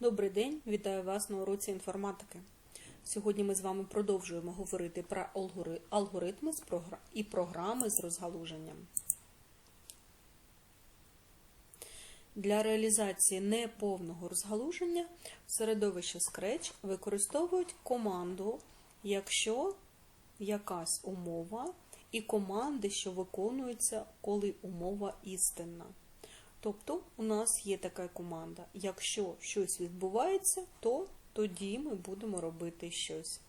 Добрий день, вітаю вас на уроці інформатики. Сьогодні ми з вами продовжуємо говорити про алгоритми і програми з розгалуженням. Для реалізації неповного розгалуження в середовищі Scratch використовують команду, якщо якась умова, і команди, що виконуються, коли умова істинна. Тобто у нас є така команда. Якщо щось відбувається, то тоді ми будемо робити щось.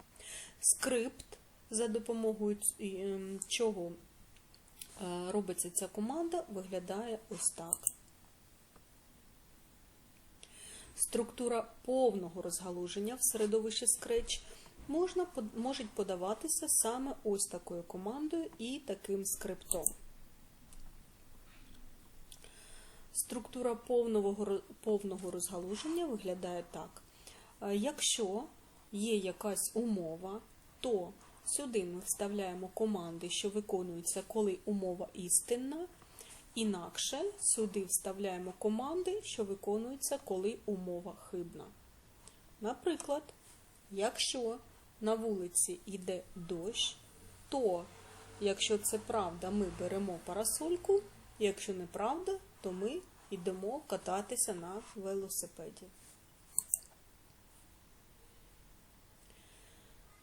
Скрипт, за допомогою ем, чого е, робиться ця команда, виглядає ось так. Структура повного розгалуження в середовищі Scratch можна, може подаватися саме ось такою командою і таким скриптом. Структура повного, повного розгалуження виглядає так. Е, Якщо є якась умова, то сюди ми вставляємо команди, що виконуються, коли умова істинна. Інакше сюди вставляємо команди, що виконуються, коли умова хибна. Наприклад, якщо на вулиці йде дощ, то якщо це правда, ми беремо парасольку, якщо неправда, то ми йдемо кататися на велосипеді.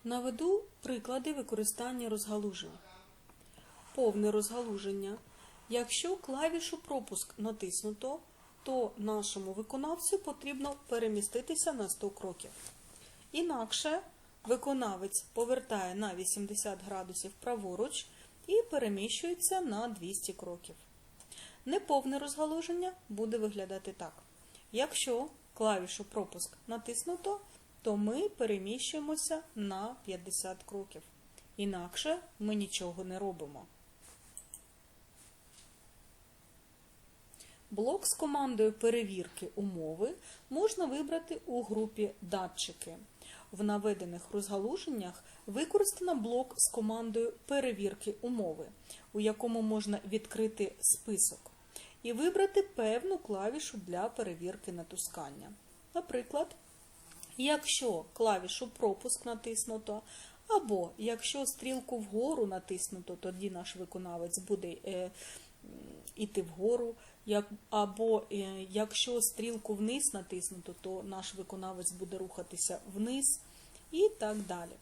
Наведу приклади використання розгалужень. Повне розгалуження. Якщо клавішу пропуск натиснуто, то нашому виконавцю потрібно переміститися на 100 кроків. Інакше виконавець повертає на 80 градусів праворуч і переміщується на 200 кроків. Неповне розгалуження буде виглядати так. Якщо клавішу пропуск натиснуто, то ми переміщуємося на 50 кроків. Інакше ми нічого не робимо. Блок з командою перевірки умови можна вибрати у групі датчики. В наведених розгалуженнях використано блок з командою перевірки умови, у якому можна відкрити список і вибрати певну клавішу для перевірки натискання. Наприклад, якщо клавішу пропуск натиснуто, або якщо стрілку вгору натиснуто, тоді наш виконавець буде е, іти вгору, або е, якщо стрілку вниз натиснуто, то наш виконавець буде рухатися вниз і так далі.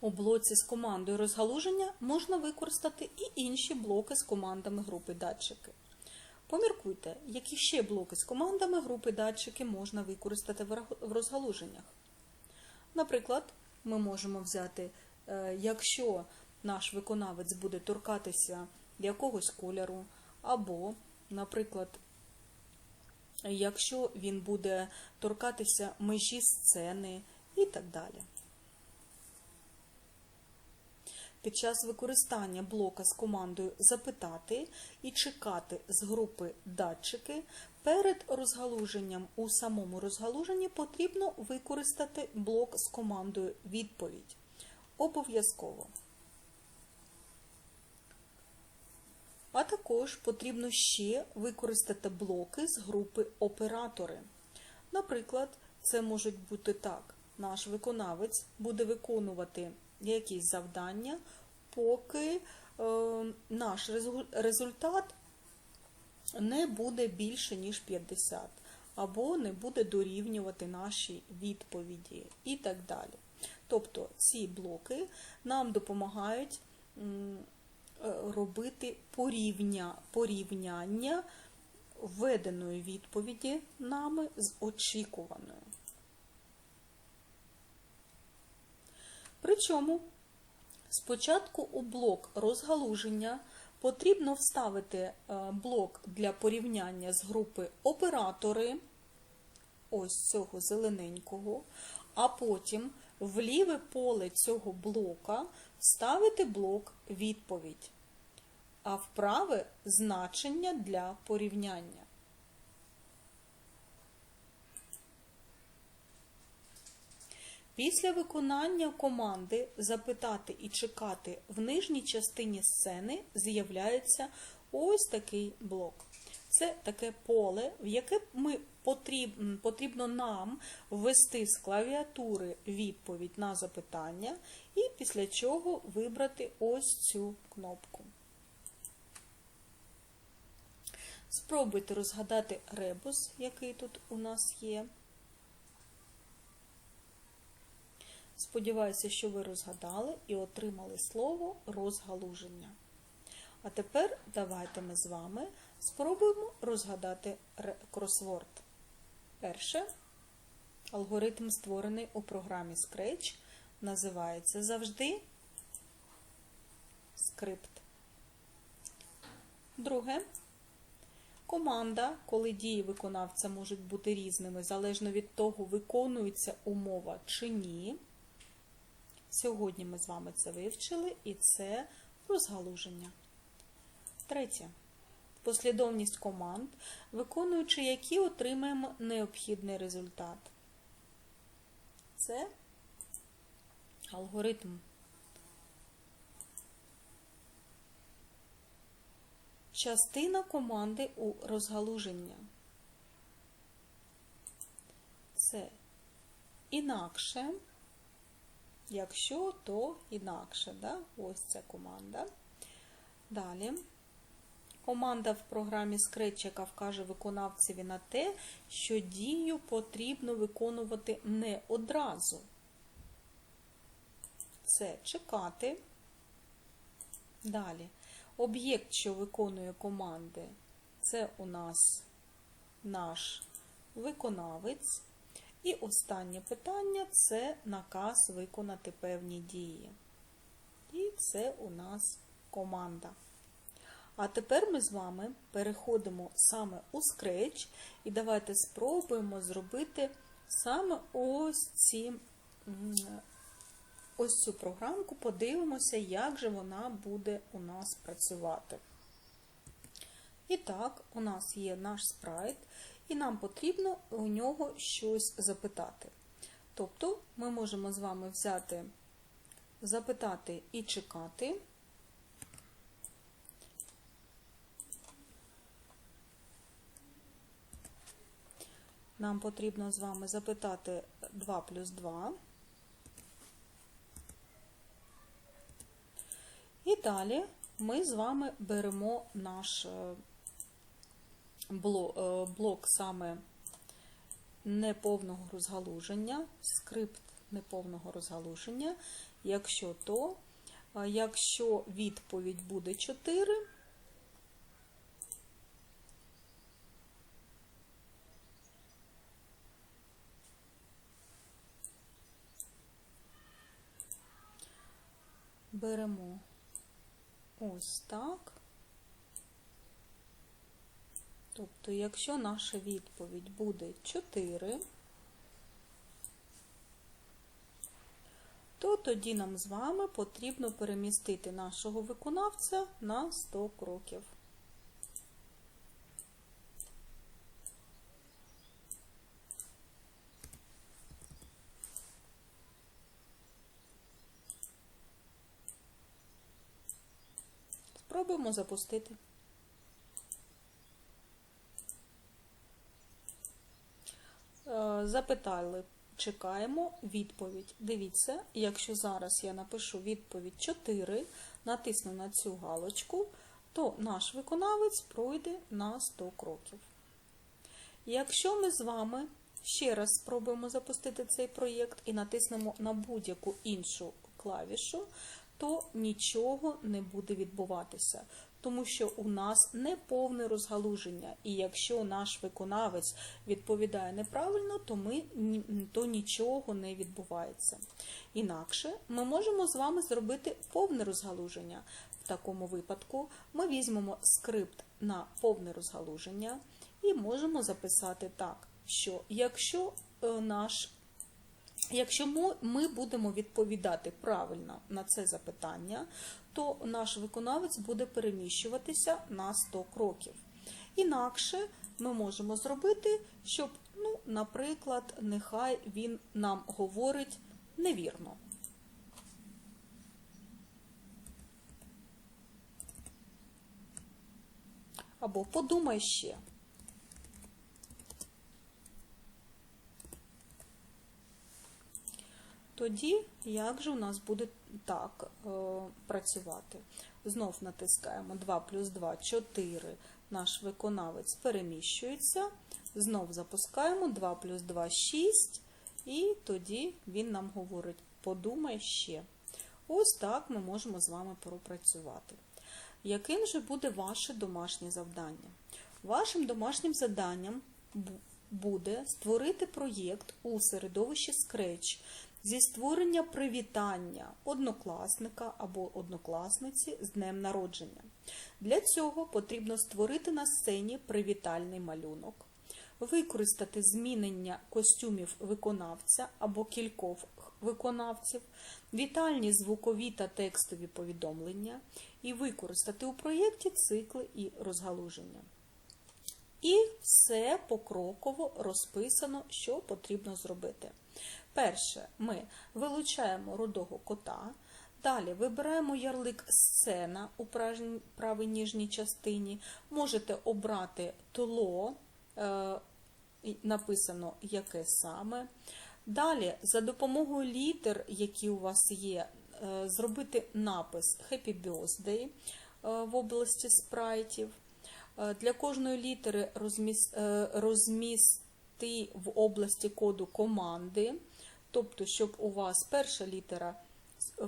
У блоці з командою розгалуження можна використати і інші блоки з командами групи датчики. Поміркуйте, які ще блоки з командами групи датчики можна використати в розгалуженнях. Наприклад, ми можемо взяти, е, якщо наш виконавець буде торкатися якогось кольору, або, наприклад, якщо він буде торкатися межі сцени і так далі. Під час використання блока з командою Запитати і чекати з групи датчики перед розгалуженням у самому розгалуженні потрібно використати блок з командою Відповідь. Обов'язково. А також потрібно ще використати блоки з групи Оператори. Наприклад, це можуть бути так: наш виконавець буде виконувати якісь завдання, поки е, наш результат не буде більше, ніж 50, або не буде дорівнювати наші відповіді і так далі. Тобто ці блоки нам допомагають е, робити порівня, порівняння введеної відповіді нами з очікуваною. Причому спочатку у блок розгалуження потрібно вставити е, блок для порівняння з групи оператори, ось цього зелененького, а потім в ліве поле цього блока вставити блок відповідь, а в праве значення для порівняння. Після виконання команди запитати і чекати в нижній частині сцени з'являється ось такий блок. Це таке поле, в яке ми потріб, потрібно нам ввести з клавіатури відповідь на запитання, і після чого вибрати ось цю кнопку. Спробуйте розгадати ребус, який тут у нас є. Сподіваюся, що ви розгадали і отримали слово розгалуження. А тепер давайте ми з вами спробуємо розгадати кросворд. Перше, алгоритм, створений у програмі Scratch, називається завжди скрипт. Друге, команда, коли дії виконавця можуть бути різними, залежно від того, виконується умова чи ні. Сьогодні ми з вами це вивчили, і це розгалуження. Третє. Послідовність команд, виконуючи які отримаємо необхідний результат. Це алгоритм. Частина команди у розгалуження. Це інакше. Якщо, то інакше. Да? Ось ця команда. Далі. Команда в програмі яка вкаже виконавцеві на те, що дію потрібно виконувати не одразу. Це чекати. Далі. Об'єкт, що виконує команди, це у нас наш виконавець. І останнє питання це наказ виконати певні дії. І це у нас команда. А тепер ми з вами переходимо саме у Scratch і давайте спробуємо зробити саме ось ці, ось цю програмку, подивимося, як же вона буде у нас працювати. І так, у нас є наш спрайт, і нам потрібно у нього щось запитати. Тобто ми можемо з вами взяти, запитати і чекати. Нам потрібно з вами запитати 2 плюс 2. І далі ми з вами беремо наш е, блок, е, блок саме неповного розгалуження, скрипт неповного розгалуження. Якщо то, е, якщо відповідь буде 4, беремо ось так. Тобто, якщо наша відповідь буде 4, то тоді нам з вами потрібно перемістити нашого виконавця на 100 кроків. Спробуємо запустити. Е, запитали, чекаємо відповідь. Дивіться, якщо зараз я напишу відповідь 4, натисну на цю галочку, то наш виконавець пройде на 100 кроків. Якщо ми з вами ще раз спробуємо запустити цей проєкт і натиснемо на будь-яку іншу клавішу, то нічого не буде відбуватися, тому що у нас не повне розгалуження, і якщо наш виконавець відповідає неправильно, то ми то нічого не відбувається. Інакше ми можемо з вами зробити повне розгалуження. В такому випадку ми візьмемо скрипт на повне розгалуження і можемо записати так, що якщо е, наш Якщо ми будемо відповідати правильно на це запитання, то наш виконавець буде переміщуватися на 100 кроків. Інакше ми можемо зробити, щоб, ну, наприклад, нехай він нам говорить невірно. Або подумай ще. Тоді як же у нас буде так е, працювати? Знов натискаємо 2 плюс 2 4. Наш виконавець переміщується. Знов запускаємо 2 плюс 2 6. І тоді він нам говорить: подумай ще. Ось так ми можемо з вами пропрацювати. Яким же буде ваше домашнє завдання? Вашим домашнім завданням буде створити проєкт у середовищі Scratch зі створення привітання однокласника або однокласниці з днем народження. Для цього потрібно створити на сцені привітальний малюнок, використати змінення костюмів виконавця або кількох виконавців, вітальні звукові та текстові повідомлення і використати у проєкті цикли і розгалуження. І все покроково розписано, що потрібно зробити. Перше, ми вилучаємо рудого кота. Далі вибираємо ярлик сцена у правій ніжній частині. Можете обрати тло, е, написано яке саме. Далі, за допомогою літер, які у вас є, е, зробити напис Happy Birthday е, в області спрайтів. Для кожної літери розміс- е, розмісти в області коду команди, тобто, щоб у вас перша літера,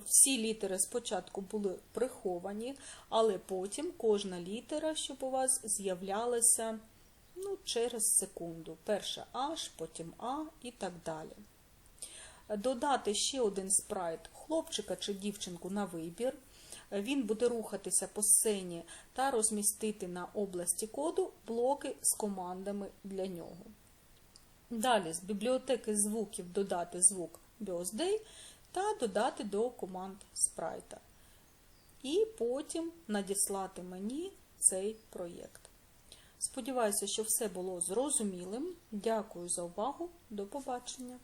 всі літери спочатку були приховані, але потім кожна літера, щоб у вас з'являлася ну, через секунду. Перша H, потім А і так далі. Додати ще один спрайт хлопчика чи дівчинку на вибір. Він буде рухатися по сцені та розмістити на області коду блоки з командами для нього. Далі з бібліотеки звуків додати звук Birthday та додати до команд спрайта. І потім надіслати мені цей проєкт. Сподіваюся, що все було зрозумілим. Дякую за увагу. До побачення!